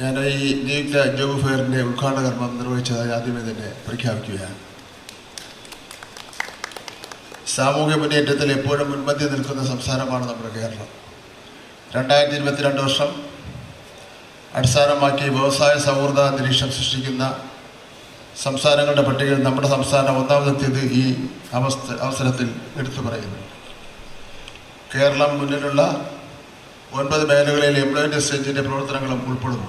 ഞാൻ ഈ നിയുക്ത ജോബ് ഫെയറിന്റെ ഉദ്ഘാടന കർമ്മം നിർവഹിച്ചതായി ആദ്യമേ തന്നെ പ്രഖ്യാപിക്കുകയാണ്. സാമൂഹ്യ മുന്നേറ്റത്തിൽ എപ്പോഴും മുൻപന്തി നിൽക്കുന്ന സംസ്ഥാനമാണ് നമ്മുടെ കേരളം. രണ്ടായിരത്തി ഇരുപത്തിരണ്ട് വർഷം അടിസ്ഥാനമാക്കി വ്യവസായ സൗഹൃദ അന്തരീക്ഷം സൃഷ്ടിക്കുന്ന സംസ്ഥാനങ്ങളുടെ പട്ടികയിൽ നമ്മുടെ സംസ്ഥാനം ഒന്നാമതെത്തിയത് ഈ അവസ്ഥ അവസരത്തിൽ എടുത്തു പറയുന്നു. കേരളം മുന്നിലുള്ള ഒൻപത് മേഖലകളിൽ എംപ്ലോയ്മെന്റ് എക്സ്ചേഞ്ചിന്റെ പ്രവർത്തനങ്ങളും ഉൾപ്പെടുന്നു.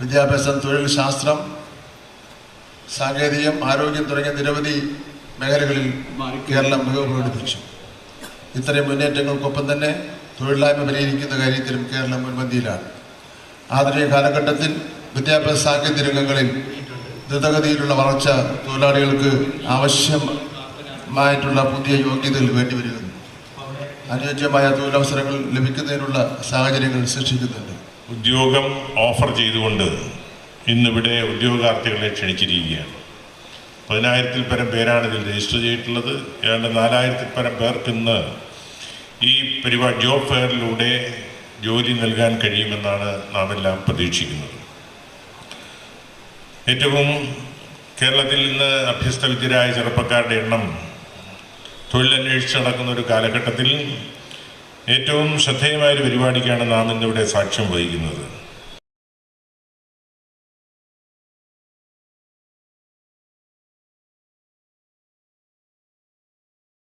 വിദ്യാഭ്യാസം തൊഴിൽ ശാസ്ത്രം സാങ്കേതികം ആരോഗ്യം തുടങ്ങിയ നിരവധി മേഖലകളിൽ കേരളം മികവ് പ്രകടിപ്പിച്ചു ഇത്തരം മുന്നേറ്റങ്ങൾക്കൊപ്പം തന്നെ തൊഴിലില്ലായ്മ പരിഹരിക്കുന്ന കാര്യത്തിലും കേരളം മുൻപന്തിയിലാണ്. ആധുനിക കാലഘട്ടത്തിൽ വിദ്യാഭ്യാസ സാങ്കേതിക രംഗങ്ങളിൽ ദ്രുതഗതിയിലുള്ള വളർച്ച തൊഴിലാളികൾക്ക് ആവശ്യമായിട്ടുള്ള പുതിയ യോഗ്യതകൾ വേണ്ടിവരുന്നു. അനുയോജ്യമായ തൊഴിലവസരങ്ങൾ ലഭിക്കുന്നതിനുള്ള സാഹചര്യങ്ങൾ സൃഷ്ടിക്കുന്നുണ്ട്. ഉദ്യോഗം ഓഫർ ചെയ്തുകൊണ്ട് ഇന്നിവിടെ ഉദ്യോഗാർത്ഥികളെ ക്ഷണിച്ചിരിക്കുകയാണ്. പതിനായിരത്തിൽ പരം പേരാണ് ഇതിൽ രജിസ്റ്റർ ചെയ്തിട്ടുള്ളത്. ഏതാണ്ട് നാലായിരത്തിൽ പരം പേർക്ക് ഇന്ന് ഈ പരിപാടി ജോബ് ഫെയറിലൂടെ ജോലി നൽകാൻ കഴിയുമെന്നാണ് നാം എല്ലാം പ്രതീക്ഷിക്കുന്നത്. ഏറ്റവും കേരളത്തിൽ ഇന്ന് അഭ്യസ്ത വിദ്യരായ ചെറുപ്പക്കാരുടെ എണ്ണം തൊഴിലന്വേഷിച്ച് നടക്കുന്ന ഒരു കാലഘട്ടത്തിൽ ഏറ്റവും ശ്രദ്ധേയമായൊരു പരിപാടിക്കാണ് നാം ഇന്നിവിടെ സാക്ഷ്യം വഹിക്കുന്നത്.